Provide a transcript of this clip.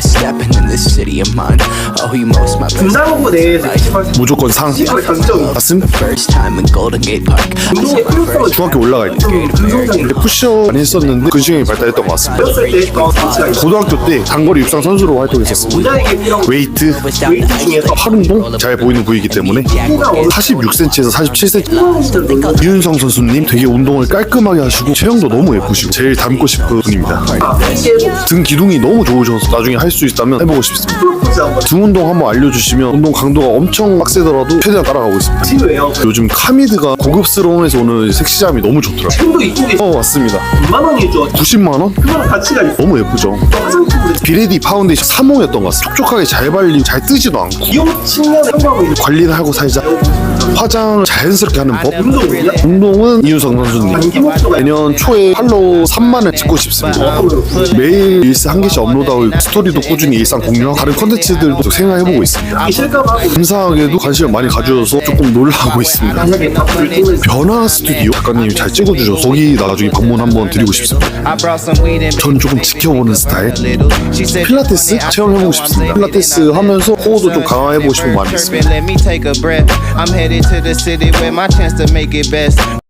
stepping in this city of mine. Oh, you most my best. 분당구 내에서 시발 무조건 상. 시발 Gate Park. 운동의 필요성을 중학교 올라갈 때. 근성장이 푸시업 많이 했었는데 근시경이 발달했던 것 같습니다. 어렸을 때 어, 진짜 고등학교 때 단거리 육상 선수로 활동했었습니다. 필요한 웨이트 웨이트 중에서 팔 운동 잘 보이는 부위이기 때문에 46cm에서 47cm 이윤성 선수님 되게 운동을 깔끔하게 하시고 체형도 너무 예쁘시고 제일 닮고 싶은 분입니다. 등 기둥이 너무 좋으셔서 나중에 할 수 있다면 해보고 싶습니다 한번 등 운동 한번 알려주시면 운동 강도가 엄청 빡세더라도 최대한 따라가고 있습니다. 치료해요? 요즘 카미드가 고급스러움에서 오는 섹시함이 너무 좋더라고요. 춤도 이쪽에 어 맞습니다. 2만 원이죠? 90만 원? 그거랑 가치가 있어 너무 예쁘죠? 화장품도 비레디 파운데이션 3호였던 것 같습니다. 촉촉하게 잘 발리고 잘 뜨지도 않고. 미용 측면에 생각하고 있는 관리를 하고 살자 화장을 자연스럽게 하는 법? 운동이냐? 운동은 이윤성 선수님. 단기 목표가 내년 초에 팔로우 3만을 찍고 싶습니다. 매일 릴스 한 개씩 업로드하고 스토리도 꾸준히 일상 공유하고 다른 컨텐츠들도 생각해보고 있습니다. 감사하게도 관심을 많이 가져줘서 조금 놀라고 있습니다. 변화 스튜디오? 작가님이 잘 찍어주셔서 거기 나중에 방문 한번 드리고 싶습니다. 전 조금 지켜보는 스타일? 필라테스 체험해보고 싶습니다. 필라테스 하면서 호흡도 좀 강화해보고 싶은 마음이 있습니다 headed to the city where my chance to make it best.